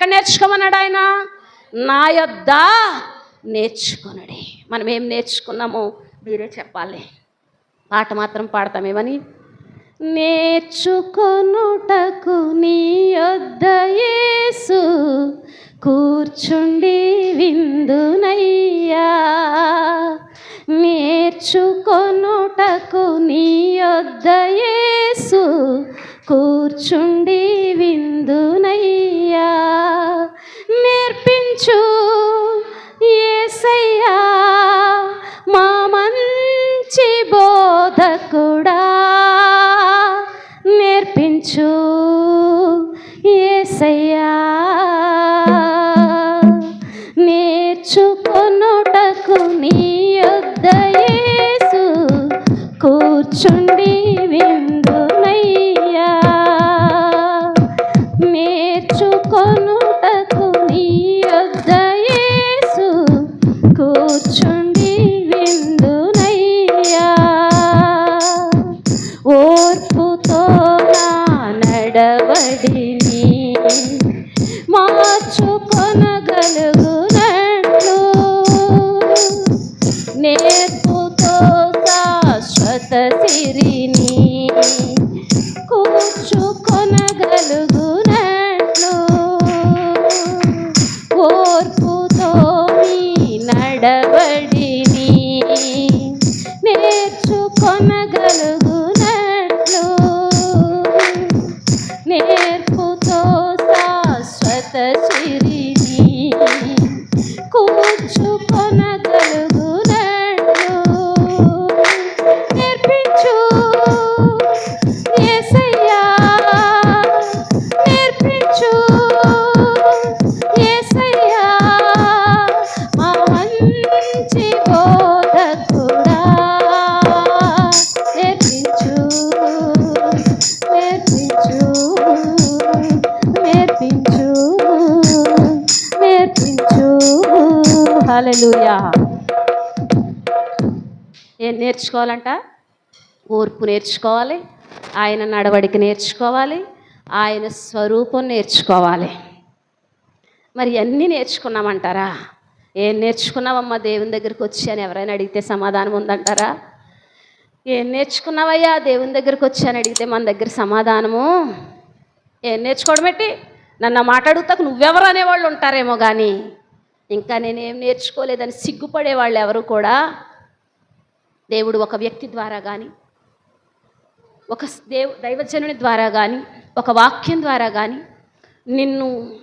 ఎక్కడ నేర్చుకోమన్నాడు ఆయన? నా యొద్ద నేర్చుకునడి. మనం ఏం నేర్చుకున్నామో మీరే చెప్పాలి. పాట మాత్రం పాడతామేమని నేర్చుకొనుటకు నీ యొద్ద యేసు కూర్చుండి విందునయ్యా. నేర్చుకొనుటకు నీ యొద్ద యేసు కూర్చుండి విందునయ్యా. నేర్పించు ఏసయ్యా. మా మంచి బోధకుడా. నేర్పించు ఏసయ్యా. ஆடவர் నేర్చుకోవాలంట? ఓర్పు నేర్చుకోవాలి ఆయన నడవడిక నేర్చుకోవాలి ఆయన స్వరూపం నేర్చుకోవాలి. మరి అన్నీ నేర్చుకున్నామంటారా? ఏం నేర్చుకున్నావమ్మా దేవుని దగ్గరికి వచ్చి అని ఎవరైనా అడిగితే సమాధానం ఉందంటారా? ఏం నేర్చుకున్నావయ్యా దేవుని దగ్గరికి వచ్చి అని అడిగితే మన దగ్గర సమాధానము? ఏం నేర్చుకోవడం పెట్టి నన్ను మాట్లాడుతాకు నువ్వెవరు అనేవాళ్ళు ఉంటారేమో కానీ ఇంకా నేనేం నేర్చుకోలేదని సిగ్గుపడే వాళ్ళు ఎవరు కూడా? దేవుడు ఒక వ్యక్తి ద్వారా కానీ ఒక దేవు దైవజనుని ద్వారా కానీ ఒక వాక్యం ద్వారా కానీ నిన్ను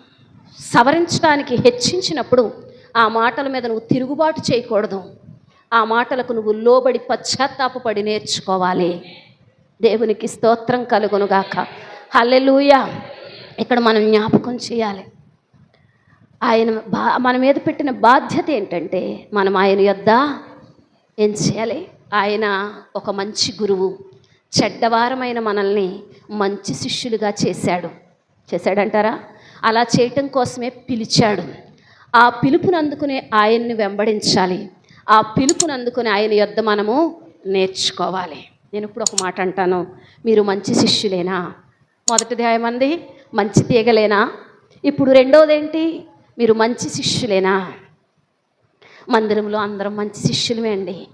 సవరించడానికి హెచ్చించినప్పుడు ఆ మాటల మీద నువ్వు తిరుగుబాటు చేయకూడదు. ఆ మాటలకు నువ్వు లోబడి పశ్చాత్తాపపడి నేర్చుకోవాలి. దేవునికి స్తోత్రం కలుగునుగాక. హల్లెలూయా. ఇక్కడ మనం జ్ఞాపకం చేయాలి. ఆయన బా మన మీద పెట్టిన బాధ్యత ఏంటంటే మనం ఆయన యొద్ద ఏం చేయాలి? ఆయన ఒక మంచి గురువు. చెడ్డవారమైన మనల్ని మంచి శిష్యులుగా చేశాడు. చేశాడంటారా? అలా చేయటం కోసమే పిలిచాడు. ఆ పిలుపుని అందుకునే ఆయన్ని వెంబడించాలి. ఆ పిలుపుని అందుకుని ఆయన యొద్ద మనము నేర్చుకోవాలి. నేను ఇప్పుడు ఒక మాట అంటాను. మీరు మంచి శిష్యులేనా? మొదటిది ఏమంది? మంచి తీగలేనా? ఇప్పుడు రెండవదేంటి ఏంటి మీరు మంచి శిష్యులేనా? మందిరంలో అందరం మంచి శిష్యులమే అండి.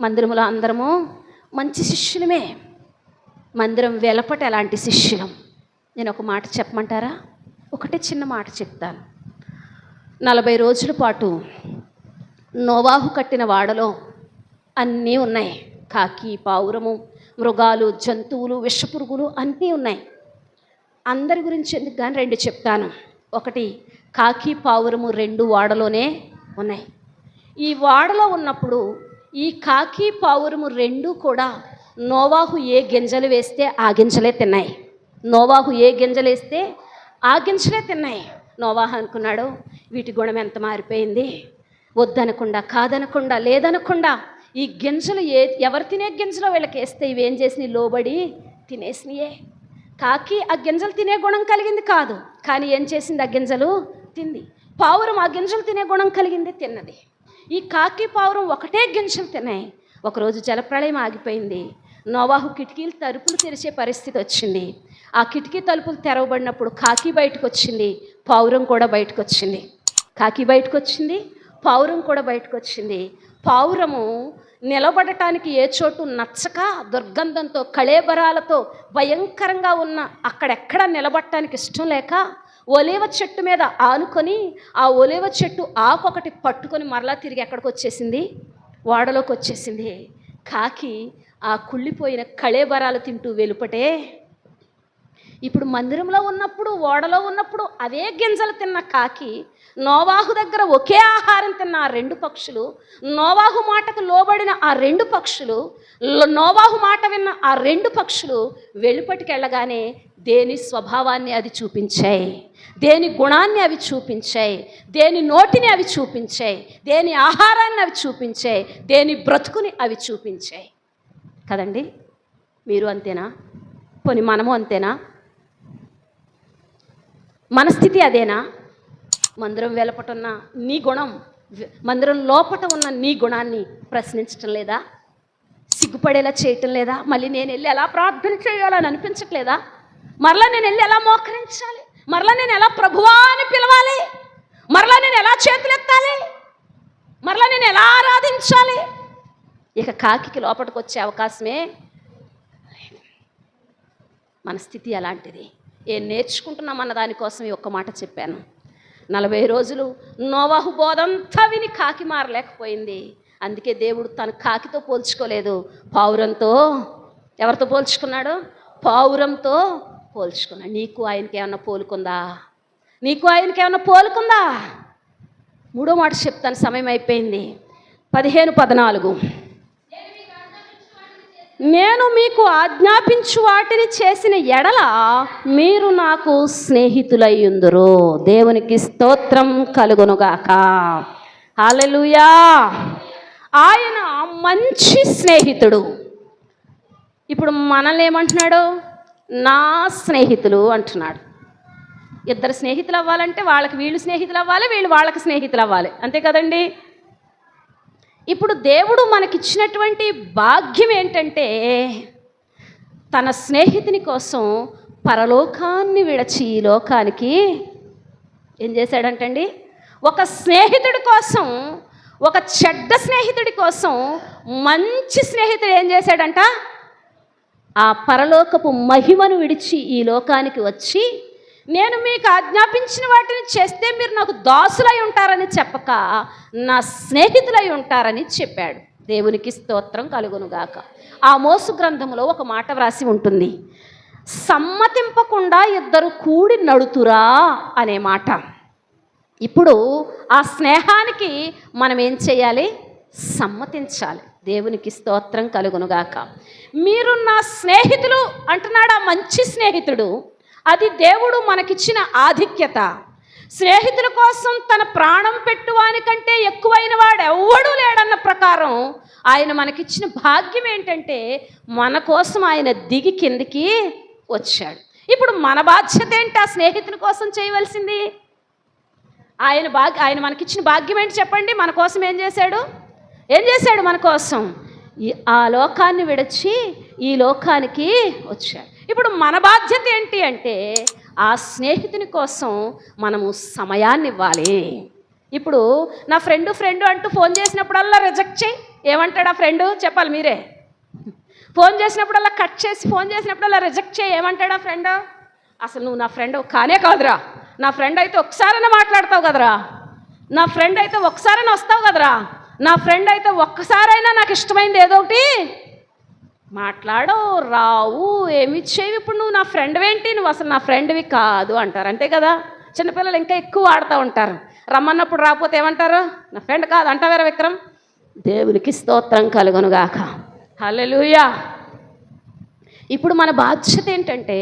మందిరంలో అందరము మంచి శిష్యులమే. మందిరం వెలపట ఎలాంటి శిష్యులం. నేను ఒక మాట చెప్పమంటారా? ఒకటే చిన్న మాట చెప్తాను. నలభై రోజుల పాటు నోవాహు కట్టిన వాడలో అన్నీ ఉన్నాయి. కాకి పావురము మృగాలు జంతువులు విషపురుగులు అన్నీ ఉన్నాయి. అందరి గురించి ఎందుకు కానీ రెండు చెప్తాను. ఒకటి కాకి పావురము రెండు వాడలోనే ఉన్నాయి. ఈ వాడలో ఉన్నప్పుడు ఈ కాకి పావురము రెండు కూడా నోవాహు ఏ గింజలు వేస్తే ఆ గింజలే తిన్నాయి? నోవాహు ఏ గింజలు వేస్తే ఆ గింజలే తిన్నాయి? నోవాహు అనుకున్నాడు వీటి గుణం ఎంత మారిపోయింది? వద్దనకుండా కాదనకుండా లేదనకుండా ఈ గింజలు ఏ ఎవరు తినే గింజలో వీళ్ళకి వేస్తే ఇవేం చేసినాయి? లోబడి తినేసినాయే. కాకి ఆ గింజలు తినే గుణం కలిగింది కాదు కానీ ఏం చేసింది ఆ గింజలు? తింది. పావురం ఆ గింజలు తినే గుణం కలిగింది తిన్నది. ఈ కాకి పావురం ఒకటే గింజలు తినాయి ఒకరోజు జలప్రళయం ఆగిపోయింది. నోవాహు కిటికీలు తలుపులు తెరిచే పరిస్థితి వచ్చింది. ఆ కిటికీ తలుపులు తెరవబడినప్పుడు కాకి బయటకు వచ్చింది పావురం కూడా బయటకు వచ్చింది కాకి బయటకు వచ్చింది పావురం కూడా బయటకు వచ్చింది పావురము నిలబడటానికి ఏ చోటు నచ్చక దుర్గంధంతో కళేబరాలతో భయంకరంగా ఉన్న అక్కడెక్కడ నిలబడటానికి ఇష్టం లేక ఒలేవ చెట్టు మీద ఆనుకొని ఆ ఒలేవ చెట్టు ఆకొకటి పట్టుకొని మరలా తిరిగి ఎక్కడికి వచ్చేసింది? వాడలోకి వచ్చేసింది. కాకి ఆ కుళ్ళిపోయిన కళేబరాలు తింటూ వెలుపటే ఇప్పుడు మందిరంలో ఉన్నప్పుడు ఓడలో ఉన్నప్పుడు అవే గింజలు తిన్న కాకి నోవాహు దగ్గర ఒకే ఆహారం తిన్న ఆ రెండు పక్షులు నోవాహు మాటకు లోబడిన ఆ రెండు పక్షులు నోవాహు మాట విన్న ఆ రెండు పక్షులు వెలుపటికి వెళ్ళగానే దేని స్వభావాన్ని అది చూపించాయి దేని గుణాన్ని అవి చూపించాయి దేని నోటిని అవి చూపించాయి దేని ఆహారాన్ని అవి చూపించాయి దేని బ్రతుకుని అవి చూపించాయి. కదండి? మీరు అంతేనా? పోనీ మనము అంతేనా? మన స్థితి అదేనా? మందిరం వెలపటున్న నీ గుణం మందిరం లోపట ఉన్న నీ గుణాన్ని ప్రశ్నించటం లేదా? సిగ్గుపడేలా చేయటం లేదా? మళ్ళీ నేను వెళ్ళి ఎలా ప్రార్థన చేయాలని అనిపించట్లేదా? మరలా నేను వెళ్ళి ఎలా మోకరించాలి? మరలా నేను ఎలా ప్రభువా అని పిలవాలి? మరలా నేను ఎలా చేతులెత్తాలి? మరలా నేను ఎలా ఆరాధించాలి? ఇక కాకికి లోపలికి వచ్చే అవకాశమే మన స్థితి అలాంటిది. ఏ నేర్చుకుంటున్నామన్న దానికోసం ఈ ఒక్క మాట చెప్పాను. నలభై రోజులు నోవాహు బోధంతా విని కాకి మారలేకపోయింది. అందుకే దేవుడు తన కాకితో పోల్చుకోలేదు. పావురంతో ఎవరితో పోల్చుకున్నాడు? పావురంతో పోల్చుకున్నాడు. నీకు ఆయనకి ఏమన్నా పోలుకుందా? నీకు ఆయనకి ఏమన్నా పోలుకుందా? మూడో మాట చెప్తాను. సమయం అయిపోయింది. పదిహేను పద్నాలుగు. నేను మీకు ఆజ్ఞాపించు వాటిని చేసిన ఎడల మీరు నాకు స్నేహితులయ్యుందురు. దేవునికి స్తోత్రం కలుగునుగాక. అలలుయా ఆయన మంచి స్నేహితుడు. ఇప్పుడు మనల్ని ఏమంటున్నాడు నా స్నేహితులు అంటున్నాడు. ఇద్దరు స్నేహితులు అవ్వాలంటే వాళ్ళకి వీళ్ళు స్నేహితులు అవ్వాలి వీళ్ళు వాళ్ళకి స్నేహితులు అవ్వాలి అంతే కదండి? ఇప్పుడు దేవుడు మనకిచ్చినటువంటి భాగ్యం ఏంటంటే తన స్నేహితుని కోసం పరలోకాన్ని విడచి ఈ లోకానికి ఏం చేశాడంటండి? ఒక స్నేహితుడి కోసం ఒక చెడ్డ స్నేహితుడి కోసం మంచి స్నేహితుడు ఏం చేశాడంట? ఆ పరలోకపు మహిమను విడిచి ఈ లోకానికి వచ్చి నేను మీకు ఆజ్ఞాపించిన వాటిని చేస్తే మీరు నాకు దాసులై ఉంటారని చెప్పక నా స్నేహితులై ఉంటారని చెప్పాడు. దేవునికి స్తోత్రం కలుగునుగాక. ఆ మోసు గ్రంథంలో ఒక మాట వ్రాసి ఉంటుంది. సమ్మతింపకుండా ఇద్దరు కూడి నడుతురా అనే మాట. ఇప్పుడు ఆ స్నేహానికి మనం ఏం చేయాలి? సమ్మతించాలి. దేవునికి స్తోత్రం కలుగునుగాక. మీరు నా స్నేహితులు అంటున్నాడు? ఆ మంచి స్నేహితుడు. అది దేవుడు మనకిచ్చిన ఆధిక్యత. స్నేహితుల కోసం తన ప్రాణం పెట్టువానికంటే ఎక్కువైన వాడు ఎవ్వడూ లేడన్న ప్రకారం ఆయన మనకిచ్చిన భాగ్యం ఏంటంటే మన కోసం ఆయన దిగి కిందికి వచ్చాడు. ఇప్పుడు మన బాధ్యత ఏంటి ఆ స్నేహితుని కోసం చేయవలసింది? ఆయన భాగ్య ఆయన మనకిచ్చిన భాగ్యం ఏంటి చెప్పండి? మన కోసం ఏం చేశాడు? ఏం చేశాడు మన కోసం? ఆ లోకాన్ని విడచి ఈ లోకానికి వచ్చాడు. ఇప్పుడు మన బాధ్యత ఏంటి అంటే ఆ స్నేహితుని కోసం మనము సమయాన్ని ఇవ్వాలి. ఇప్పుడు నా ఫ్రెండ్ ఫ్రెండ్ అంటూ ఫోన్ చేసినప్పుడల్లా రిజెక్ట్ చేయి. ఏమంటాడు ఆ ఫ్రెండ్? చెప్పాలి మీరే. ఫోన్ చేసినప్పుడల్లా కట్ చేసి ఫోన్ చేసినప్పుడల్లా రిజెక్ట్ చేయి. ఏమంటాడా ఫ్రెండ్? అసలు నువ్వు నా ఫ్రెండ్ కానే కాదురా. నా ఫ్రెండ్ అయితే ఒకసారైనా మాట్లాడతావు కదరా. నా ఫ్రెండ్ అయితే ఒకసారైనా వస్తావు కదరా. నా ఫ్రెండ్ అయితే ఒక్కసారైనా నాకు ఇష్టమైంది ఏదో ఒకటి మాట్లాడవు రావు ఏమి ఇచ్చేవి? ఇప్పుడు నువ్వు నా ఫ్రెండ్ ఏంటి నువ్వు అసలు నా ఫ్రెండ్వి కాదు అంటారు. అంతే కదా? చిన్నపిల్లలు ఇంకా ఎక్కువ ఆడుతూ ఉంటారు. రమ్మన్నప్పుడు రాకపోతే ఏమంటారు? నా ఫ్రెండ్ కాదు. అంటావేరా విక్రమ్? దేవునికి స్తోత్రం కలుగునుగాక హలలుయా ఇప్పుడు మన బాధ్యత ఏంటంటే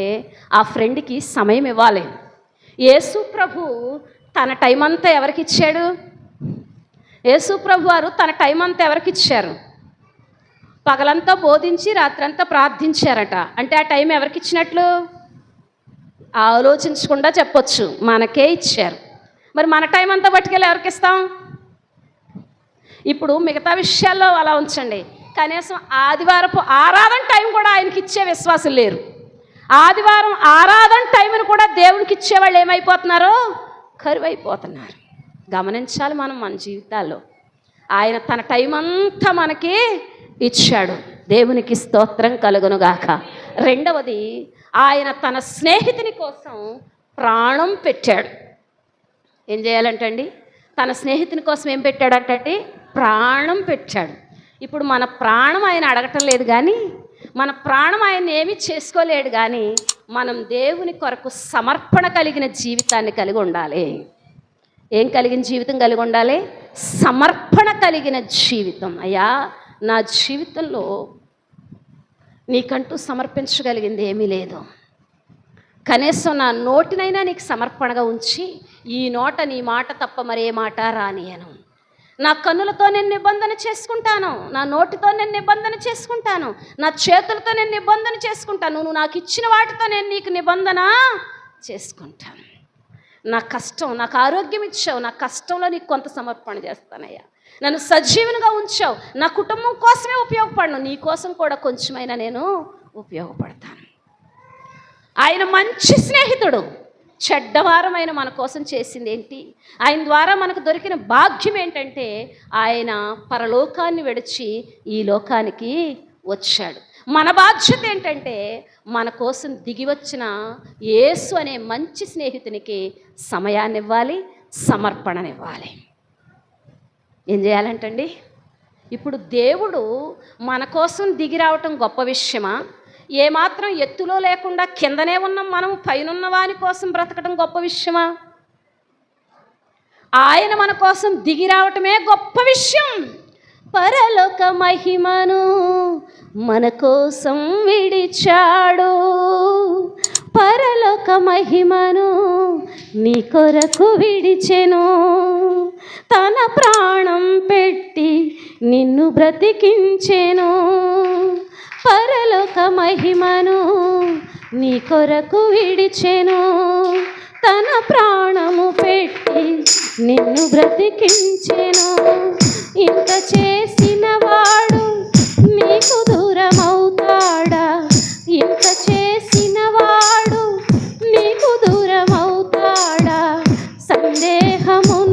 ఆ ఫ్రెండ్కి సమయం ఇవ్వాలి. యేసు ప్రభు తన టైం అంతా ఎవరికి ఇచ్చాడు? యేసు ప్రభు వారు తన టైం అంతా ఎవరికి ఇచ్చారు? పగలంతా బోధించి రాత్రంతా ప్రార్థించారట. అంటే ఆ టైం ఎవరికి ఇచ్చినట్లు ఆలోచించకుండా చెప్పొచ్చు. మనకే ఇచ్చారు. మరి మన టైం అంతా పట్టుకెళ్ళి ఎవరికి ఇస్తాం ఇప్పుడు మిగతా విషయాల్లో అలా ఉంచండి. కనీసం ఆదివారపు ఆరాధన టైం కూడా ఆయనకి ఇచ్చే విశ్వాసం లేరు. ఆదివారం ఆరాధన టైంను కూడా దేవునికి ఇచ్చేవాళ్ళు ఏమైపోతున్నారో? కరువైపోతున్నారు. గమనించాలి మనం మన జీవితాల్లో. ఆయన తన టైం అంతా మనకి ఇచ్చాడు. దేవునికి స్తోత్రం కలుగునుగాక. రెండవది ఆయన తన స్నేహితుని కోసం ప్రాణం పెట్టాడు. ఏం చేయాలంటండి? తన స్నేహితుని కోసం ఏం పెట్టాడంటే ప్రాణం పెట్టాడు. ఇప్పుడు మన ప్రాణం ఆయన అడగటం లేదు కానీ మన ప్రాణం ఆయన ఏమీ చేసుకోలేడు కానీ మనం దేవుని కొరకు సమర్పణ కలిగిన జీవితాన్ని కలిగి ఉండాలి. ఏం కలిగిన జీవితం కలిగి ఉండాలి? సమర్పణ కలిగిన జీవితం. అయ్యా నా జీవితంలో నీకంటూ సమర్పించగలిగింది ఏమీ లేదు. కనీసం నా నోటినైనా నీకు సమర్పణగా ఉంచి ఈ నోట నీ మాట తప్ప మరే మాట రానియను నా కన్నులతో నేను నిబంధన చేసుకుంటాను నా నోటితో నేను నిబంధన చేసుకుంటాను నా చేతులతో నేను నిబంధన చేసుకుంటాను నువ్వు నాకు ఇచ్చిన వాటితో నేను నీకు నిబంధన చేసుకుంటాను. నా కష్టం నాకు ఆరోగ్యం ఇచ్చావు నా కష్టంలో నీకు కొంత సమర్పణ చేస్తానయ్యా. నన్ను సజీవునిగా ఉంచావు. నా కుటుంబం కోసమే ఉపయోగపడను. నీ కోసం కూడా కొంచెమైనా నేను ఉపయోగపడతాను. ఆయన మంచి స్నేహితుడు. చెడ్డవారమైన మన కోసం చేసింది ఏంటి? ఆయన ద్వారా మనకు దొరికిన భాగ్యం ఏంటంటే ఆయన పరలోకాన్ని విడిచి ఈ లోకానికి వచ్చాడు. మన బాధ్యత ఏంటంటే మన కోసం దిగి వచ్చిన యేసు అనే మంచి స్నేహితునికి సమయాన్ని ఇవ్వాలి సమర్పణనివ్వాలి. ఏం చేయాలంటండి? ఇప్పుడు దేవుడు మన కోసం దిగి రావటం గొప్ప విషయమా? ఏమాత్రం ఎత్తులో లేకుండా కిందనే ఉన్నాం మనం పైనున్న వాని కోసం బ్రతకడం గొప్ప విషయమా? ఆయన మన కోసం దిగి రావటమే గొప్ప విషయం. పరలోక మహిమను మన కోసం విడిచాడు. పరలోక మహిమను నీ కొరకు విడిచెను. తన ప్రాణం పెట్టి నిన్ను బ్రతికించెను. పరలోక మహిమను నీ కొరకు విడిచెను. తన ప్రాణము పెట్టి నిన్ను బ్రతికించెను. ఇంత చేసిన వాడు నీకు దూరం సందేహమును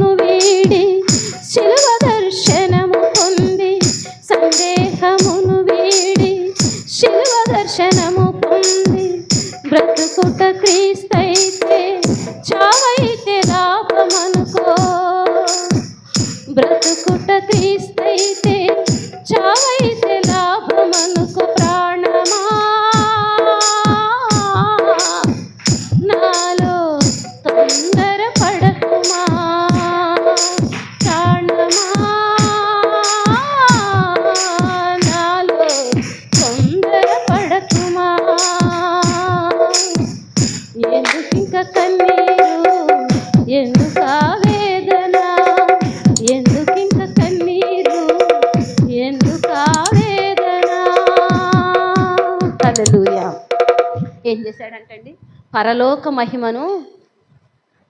ఏం చేశాడంటండి? పరలోక మహిమను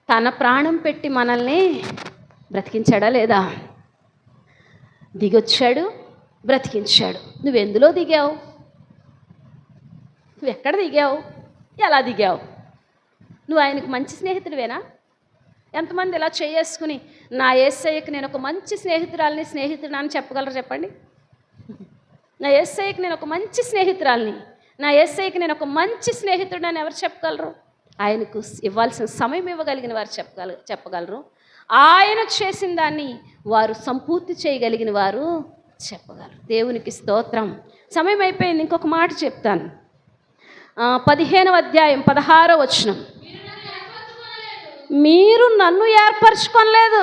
తన ప్రాణం పెట్టి మనల్ని బ్రతికించాడా లేదా? దిగొచ్చాడు బ్రతికించాడు. నువ్వు ఎందులో దిగావు? నువ్వు ఎక్కడ దిగావు? ఎలా దిగావు? నువ్వు ఆయనకు మంచి స్నేహితుడివేనా? ఎంతమంది ఇలా చేసుకుని నా ఏసయ్యకి నేను ఒక మంచి స్నేహితురాలని స్నేహితుడు అని చెప్పగలరు చెప్పండి? నా ఏసఐకి నేను ఒక మంచి స్నేహితురాల్ని. నా ఏసఐకి నేను ఒక మంచి స్నేహితుడు అని ఎవరు చెప్పగలరు? ఆయనకు ఇవ్వాల్సిన సమయం ఇవ్వగలిగిన వారు చెప్పగల చెప్పగలరు. ఆయన చేసిన దాన్ని వారు సంపూర్తి చేయగలిగిన వారు చెప్పగలరు. దేవునికి స్తోత్రం. సమయం అయిపోయింది ఇంకొక మాట చెప్తాను. పదిహేనవ అధ్యాయం పదహారో వచనం. మీరు నన్ను ఏర్పరచుకోలేదు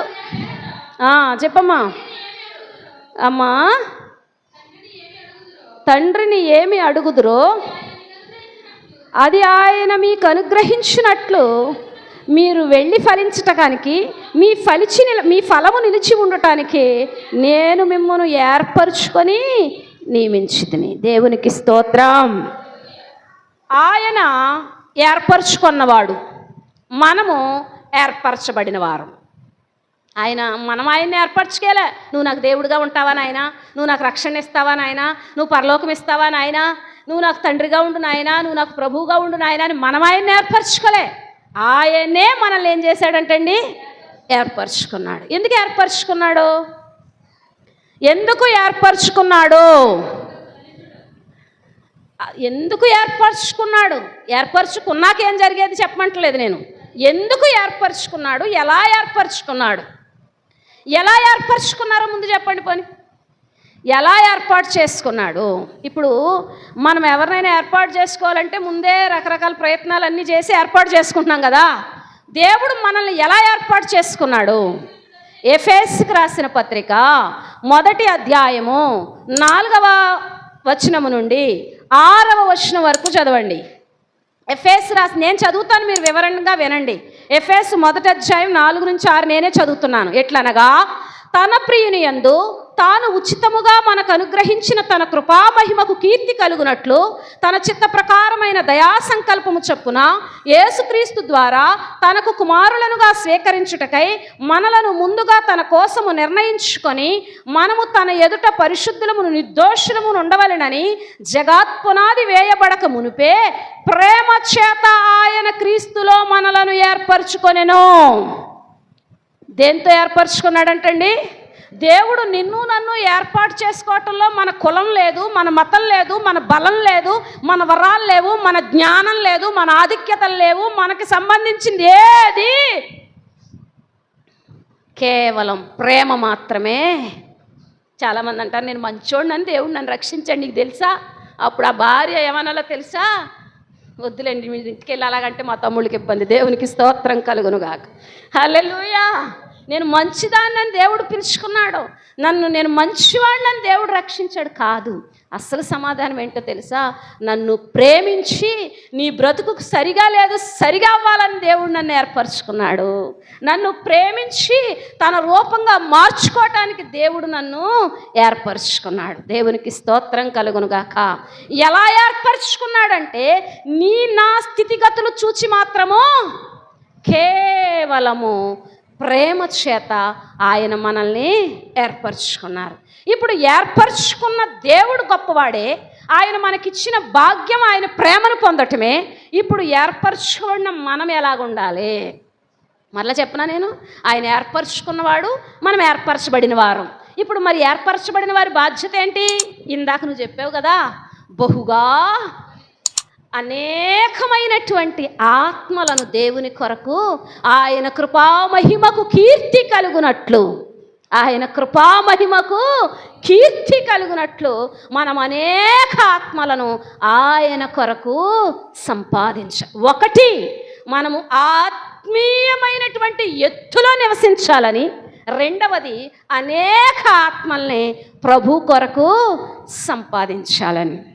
చెప్పమ్మా. అమ్మా తండ్రిని ఏమి అడుగుదురో అది ఆయన మీకు అనుగ్రహించినట్లు మీరు వెళ్ళి ఫలించటానికి మీ ఫలిచి మీ ఫలము నిలిచి ఉండటానికి నేను మిమ్మల్ని ఏర్పరచుకొని నియమించితిని. దేవునికి స్తోత్రం. ఆయన ఏర్పరచుకున్నవాడు. మనము ఏర్పరచబడిన వారం. ఆయన మనం ఆయన్ని ఏర్పరచుకోలే. నువ్వు నాకు దేవుడిగా ఉంటావా నాయన? నువ్వు నాకు రక్షణ ఇస్తావా నాయన? నువ్వు పరలోకం ఇస్తావా నాయన? నువ్వు నాకు తండ్రిగా ఉండు నాయన? నువ్వు నాకు ప్రభువుగా ఉండు నాయన అని మనం ఆయన్ని ఏర్పరచుకోలే. ఆయనే మనల్ని ఏం చేశాడంటండి ఏర్పరచుకున్నాడు. ఎందుకు ఏర్పరచుకున్నాడు? ఎందుకు ఏర్పరచుకున్నాడు? ఎందుకు ఏర్పరచుకున్నాడు? ఏర్పరచుకున్నాక ఏం జరిగేది చెప్పమంటలేదు నేను. ఎందుకు ఏర్పరచుకున్నాడు? ఎలా ఏర్పరచుకున్నాడు? ఎలా ఏర్పరచుకున్నారో ముందు చెప్పండి పోని. ఎలా ఏర్పాటు చేసుకున్నాడు? ఇప్పుడు మనం ఎవరినైనా ఏర్పాటు చేసుకోవాలంటే ముందే రకరకాల ప్రయత్నాలు అన్నీ చేసి ఏర్పాటు చేసుకుంటున్నాం కదా. దేవుడు మనల్ని ఎలా ఏర్పాటు చేసుకున్నాడు? ఎఫేస్కి రాసిన పత్రిక మొదటి అధ్యాయము నాలుగవ వచనము నుండి ఆరవ వచనం వరకు చదవండి. ఎఫ్ఎస్ రాసి నేను చదువుతాను మీరు వివరంగా వినండి. ఎఫ్ఎస్ మొదటి అధ్యాయం నాలుగు నుంచి ఆరు నేనే చదువుతున్నాను. ఎట్లనగా తన ప్రియుని ఎందు తాను ఉచితముగా మనకు అనుగ్రహించిన తన కృపామహిమకు కీర్తి కలుగునట్లు తన చిత్త ప్రకారమైన దయా సంకల్పము చొప్పున యేసుక్రీస్తు ద్వారా తనకు కుమారులనుగా స్వీకరించుటకై మనలను ముందుగా తన కోసము నిర్ణయించుకొని మనము తన ఎదుట పరిశుద్ధులమును నిర్దోషులమును ఉండవలెనని జగాత్పునాది వేయబడక మునిపే ప్రేమ చేత ఆయన క్రీస్తులో మనలను ఏర్పరచుకొనెను. దేంతో ఏర్పరచుకున్నాడంటండి? దేవుడు నిన్ను నన్ను ఏర్పాటు చేసుకోవటంలో మన కులం లేదు మన మతం లేదు మన బలం లేదు మన వరాలు లేవు మన జ్ఞానం లేదు మన ఆధిక్యతలు లేవు మనకి సంబంధించింది ఏది? కేవలం ప్రేమ మాత్రమే. చాలామంది అంటారు నేను మంచోడిని నన్ను దేవుడు నన్ను రక్షించండి నీకు తెలుసా? అప్పుడు ఆ భార్య ఏమనాలో తెలుసా? వద్దులేండి మీ ఇంటికి వెళ్ళి అలాగంటే మా తమ్ముళ్ళకి ఇబ్బంది దేవునికి స్తోత్రం కలుగునుగాక హలో నేను మంచిదాన్ని దేవుడు పిలుచుకున్నాడు. నన్ను నేను మంచివాడిని దేవుడు రక్షించాడు కాదు. అసలు సమాధానం ఏంటో తెలుసా? నన్ను ప్రేమించి నీ బ్రతుకుకు సరిగా లేదు సరిగా అవ్వాలని దేవుడు నన్ను ఏర్పరచుకున్నాడు. నన్ను ప్రేమించి తన రూపంగా మార్చుకోవటానికి దేవుడు నన్ను ఏర్పరచుకున్నాడు. దేవునికి స్తోత్రం కలుగునుగాక. ఎలా ఏర్పరచుకున్నాడంటే నీ నా స్థితిగతులు చూచి మాత్రము కేవలము ప్రేమ చేత ఆయన మనల్ని ఏర్పరచుకున్నారు. ఇప్పుడు ఏర్పరచుకున్న దేవుడు గొప్పవాడే ఆయన మనకిచ్చిన భాగ్యం ఆయన ప్రేమను పొందటమే. ఇప్పుడు ఏర్పరచుకున్న మనం ఎలాగుండాలి? మరలా చెప్పనా నేను? ఆయన ఏర్పరచుకున్నవాడు మనం ఏర్పరచబడిన వారం. ఇప్పుడు మరి ఏర్పరచబడిన వారి బాధ్యత ఏంటి? ఇందాక నువ్వు చెప్పావు కదా బహుగా అనేకమైనటువంటి ఆత్మలను దేవుని కొరకు ఆయన కృపామహిమకు కీర్తి కలుగునట్లు. ఆయన కృపామహిమకు కీర్తి కలుగునట్లు మనం అనేక ఆత్మలను ఆయన కొరకు సంపాదించ ఒకటి మనము ఆత్మీయమైనటువంటి ఎత్తులో నివసించాలని. రెండవది అనేక ఆత్మల్ని ప్రభు కొరకు సంపాదించాలని.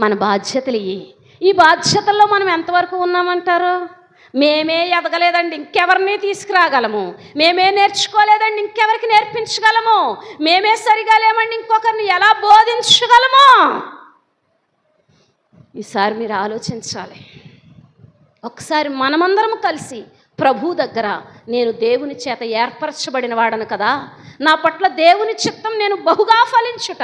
మన బాధ్యతలు ఇవి ఈ బాధ్యతల్లో మనం ఎంతవరకు ఉన్నామంటారు? మేమే ఎదగలేదండి ఇంకెవరిని తీసుకురాగలము? మేమే నేర్చుకోలేదండి ఇంకెవరికి నేర్పించగలము? మేమే సరిగా లేమండి ఇంకొకరిని ఎలా బోధించగలము? ఈసారి మీరు ఆలోచించాలి. ఒకసారి మనమందరం కలిసి ప్రభు దగ్గర నేను దేవుని చేత ఏర్పరచబడిన వాడను కదా నా పట్ల దేవుని చిత్తం నేను బహుగా ఫలించుట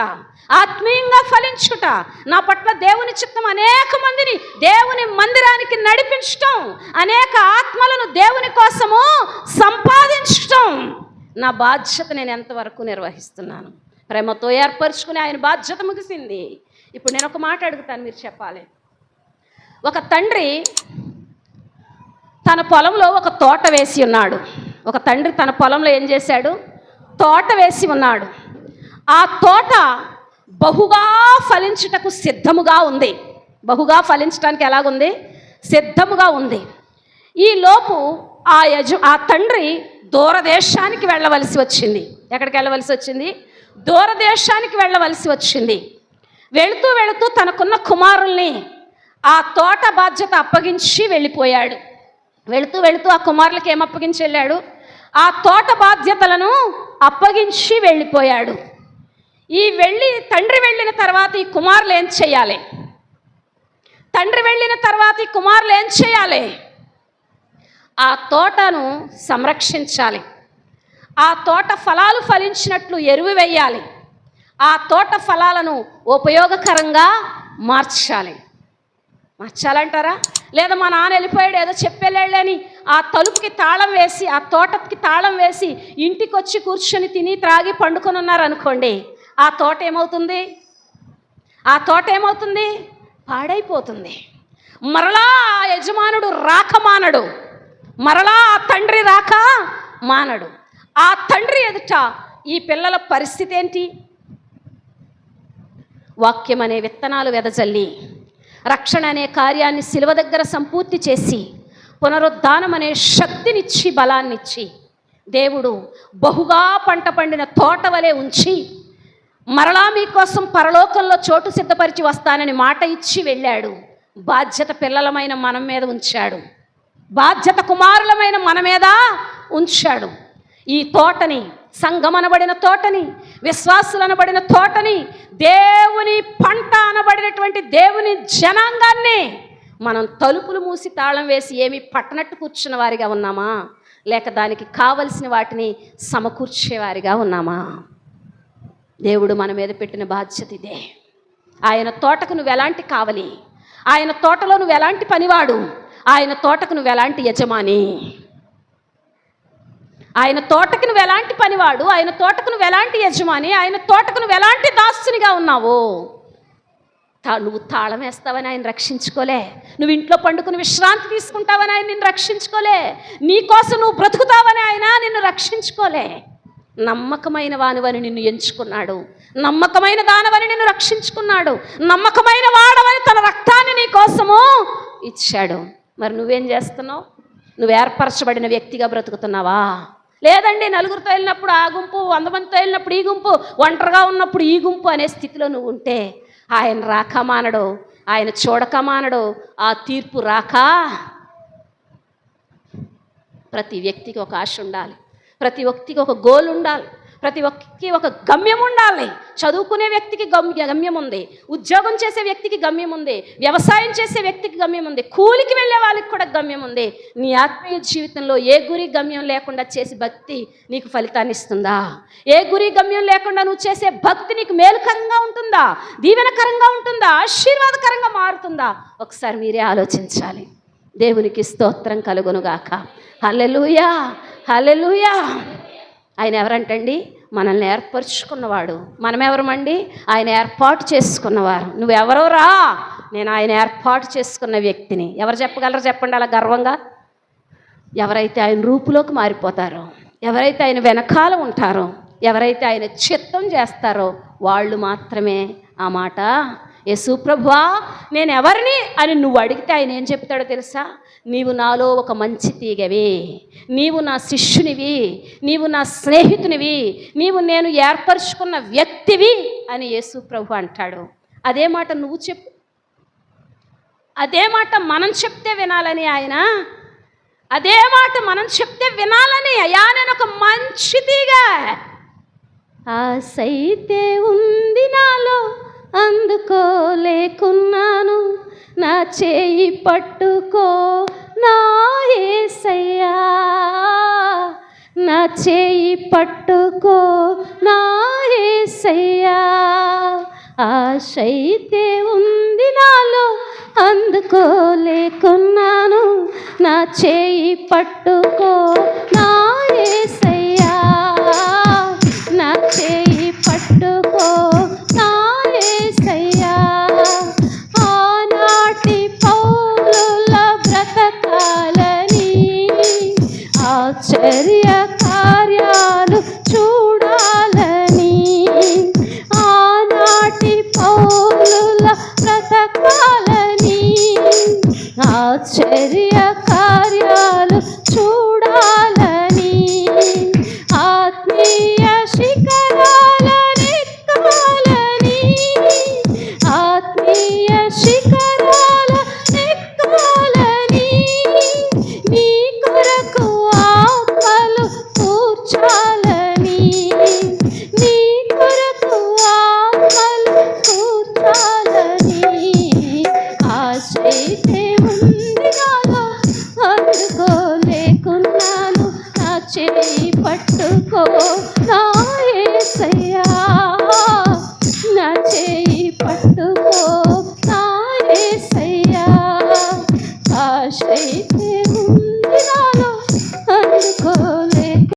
ఆత్మీయంగా ఫలించుట. నా పట్ల దేవుని చిత్తం అనేక మందిని దేవుని మందిరానికి నడిపించటం అనేక ఆత్మలను దేవుని కోసము సంపాదించటం నా బాధ్యత నేను ఎంతవరకు నిర్వహిస్తున్నాను. ప్రేమతో ఏర్పరచుకుని ఆయన బాధ్యత ముగిసింది. ఇప్పుడు నేను ఒక మాట అడుగుతాను మీరు చెప్పాలి. ఒక తండ్రి తన పొలంలో ఒక తోట వేసి ఉన్నాడు. ఒక తండ్రి తన పొలంలో ఏం చేశాడు? తోట వేసి ఉన్నాడు. ఆ తోట బహుగా ఫలించుటకు సిద్ధముగా ఉంది. బహుగా ఫలించడానికి ఎలాగుంది? సిద్ధముగా ఉంది. ఈ లోపు ఆ యజు ఆ తండ్రి దూరదేశానికి వెళ్ళవలసి వచ్చింది. ఎక్కడికి వెళ్ళవలసి వచ్చింది? దూరదేశానికి వెళ్ళవలసి వచ్చింది. వెళుతూ వెళుతూ తనకున్న కుమారుల్ని ఆ తోట బాధ్యత అప్పగించి వెళ్ళిపోయాడు. వెళుతూ వెళుతూ ఆ కుమారులకి ఏం అప్పగించి వెళ్ళాడు? ఆ తోట బాధ్యతలను అప్పగించి వెళ్ళిపోయాడు. ఈ వెళ్ళి తండ్రి వెళ్ళిన తర్వాత ఈ కుమారులు ఏం చేయాలి? తండ్రి వెళ్ళిన తర్వాత ఈ కుమారులు ఏం చేయాలి? ఆ తోటను సంరక్షించాలి. ఆ తోట ఫలాలు ఫలించినట్లు ఎరువు వేయాలి. ఆ తోట ఫలాలను ఉపయోగకరంగా మార్చాలి. మార్చాలంటారా? లేదా మా నాన్న వెళ్ళిపోయాడు ఏదో చెప్పేళ్ళని ఆ తలుపుకి తాళం వేసి ఆ తోటకి తాళం వేసి ఇంటికి వచ్చి కూర్చొని తిని త్రాగి పండుకొని ఉన్నారనుకోండి ఆ తోట ఏమవుతుంది? ఆ తోట ఏమవుతుంది? పాడైపోతుంది. మరలా ఆ యజమానుడు రాక మానడు. మరలా ఆ తండ్రి రాక మానడు. ఆ తండ్రి ఎదుట ఈ పిల్లల పరిస్థితి ఏంటి? వాక్యం అనే విత్తనాలు వెదజల్లి రక్షణ అనే కార్యాన్ని శిలువ దగ్గర సంపూర్తి చేసి పునరుద్ధానం అనే శక్తినిచ్చి బలాన్నిచ్చి దేవుడు బహుగా పంట పండిన తోట వలె ఉంచి మరలా మీకోసం పరలోకంలో చోటు సిద్ధపరిచి వస్తానని మాట ఇచ్చి వెళ్ళాడు. బాధ్యత పిల్లలమైన మనం మీద ఉంచాడు. బాధ్యత కుమారులమైన మన మీద ఉంచాడు. ఈ తోటని సంగమనబడిన తోటని విశ్వాసులనబడిన తోటని దేవుని పంట అనబడినటువంటి దేవుని జనాంగాన్ని మనం తలుపులు మూసి తాళం వేసి ఏమి పట్టనట్టు కూర్చున్న వారిగా ఉన్నామా? లేక దానికి కావలసిన వాటిని సమకూర్చేవారిగా ఉన్నామా? దేవుడు మన మీద పెట్టిన బాధ్యత ఇదే. ఆయన తోటకు నువ్వు ఎలాంటి కావలి? ఆయన తోటలో నువ్వు ఎలాంటి పనివాడు? ఆయన తోటకు నువ్వు ఎలాంటి యజమాని? ఆయన తోటకు నువ్వు ఎలాంటి పనివాడు? ఆయన తోటకు నువ్వు ఎలాంటి యజమాని? ఆయన తోటకు నువ్వు ఎలాంటి దాస్తునిగా ఉన్నావు? తా నువ్వు తాళం వేస్తావని ఆయన రక్షించుకోలే. నువ్వు ఇంట్లో పండుకుని విశ్రాంతి తీసుకుంటావని ఆయన నిన్ను రక్షించుకోలే. నీ కోసం నువ్వు బ్రతుకుతావని ఆయన నిన్ను రక్షించుకోలే. నమ్మకమైన వానివని నిన్ను ఎంచుకున్నాడు. నమ్మకమైన దానవని నిన్ను రక్షించుకున్నాడు. నమ్మకమైన వాడవని తన రక్తాన్ని నీ కోసము ఇచ్చాడు. మరి నువ్వేం చేస్తున్నావు? నువ్వు ఏర్పరచబడిన వ్యక్తిగా బ్రతుకుతున్నావా? లేదండి నలుగురితో వెళ్ళినప్పుడు ఆ గుంపు వంద మందితో వెళ్ళినప్పుడు ఈ గుంపు ఒంటరిగా ఉన్నప్పుడు ఈ గుంపు అనే స్థితిలో నువ్వు ఉంటే ఆయన రాక మానడు ఆయన చూడక మానడు ఆ తీర్పు రాక ప్రతి వ్యక్తికి ఒక ఆశ ఉండాలి. ప్రతి వ్యక్తికి ఒక గోల్ ఉండాలి. ప్రతి ఒక్కరికి ఒక గమ్యం ఉండాలి. చదువుకునే వ్యక్తికి గమ్య గమ్యం ఉంది. ఉద్యోగం చేసే వ్యక్తికి గమ్యం ఉంది. వ్యవసాయం చేసే వ్యక్తికి గమ్యం ఉంది. కూలికి వెళ్ళే వాళ్ళకి కూడా గమ్యం ఉంది. నీ ఆత్మీయ జీవితంలో ఏ గురి గమ్యం లేకుండా చేసి భక్తి నీకు ఫలితాన్ని ఇస్తుందా? ఏ గురి గమ్యం లేకుండా నువ్వు చేసే భక్తి నీకు మేలుకరంగా ఉంటుందా? దీవెనకరంగా ఉంటుందా? ఆశీర్వాదకరంగా మారుతుందా? ఒకసారి మీరే ఆలోచించాలి. దేవునికి స్తోత్రం కలుగునుగాక. హలెలుయా హలెలుయా ఆయన ఎవరంటండి? మనల్ని ఏర్పరచుకున్నవాడు. మనం ఎవరమండి ఆయన ఏర్పాటు చేసుకున్నవారు. నువ్వెవరో రా. నేను ఆయన ఏర్పాటు చేసుకున్న వ్యక్తిని. ఎవరు చెప్పగలరు చెప్పండి అలా గర్వంగా? ఎవరైతే ఆయన రూపులోకి మారిపోతారో ఎవరైతే ఆయన వెనకాల ఉంటారో ఎవరైతే ఆయన చిత్తం చేస్తారో వాళ్ళు మాత్రమే ఆ మాట యేసు ప్రభువా నేను ఎవరిని అని నువ్వు అడిగితే ఆయన ఏం చెప్తాడో తెలుసా? నీవు నాలో ఒక మంచి తీగవి. నీవు నా శిష్యునివి. నీవు నా స్నేహితునివి. నీవు నేను ఏర్పరచుకున్న వ్యక్తివి అని యేసు ప్రభు అంటాడు. అదే మాట నువ్వు చెప్పు. అదే మాట మనం చెప్తే వినాలని ఆయన. అదే మాట మనం చెప్తే వినాలని అయ్యా నేను ఒక మంచి తీగ. ఆసైతే ఉంది నాలో అందుకోలేకున్నాను నా చేయి పట్టుకో. నా ఏసయ్యా నా చేయి పట్టుకో. నా ఏసయ్యా ఆశైతే ఉంది నాలో. అందుకోలేకున్నాను నా చేయి పట్టుకో. నా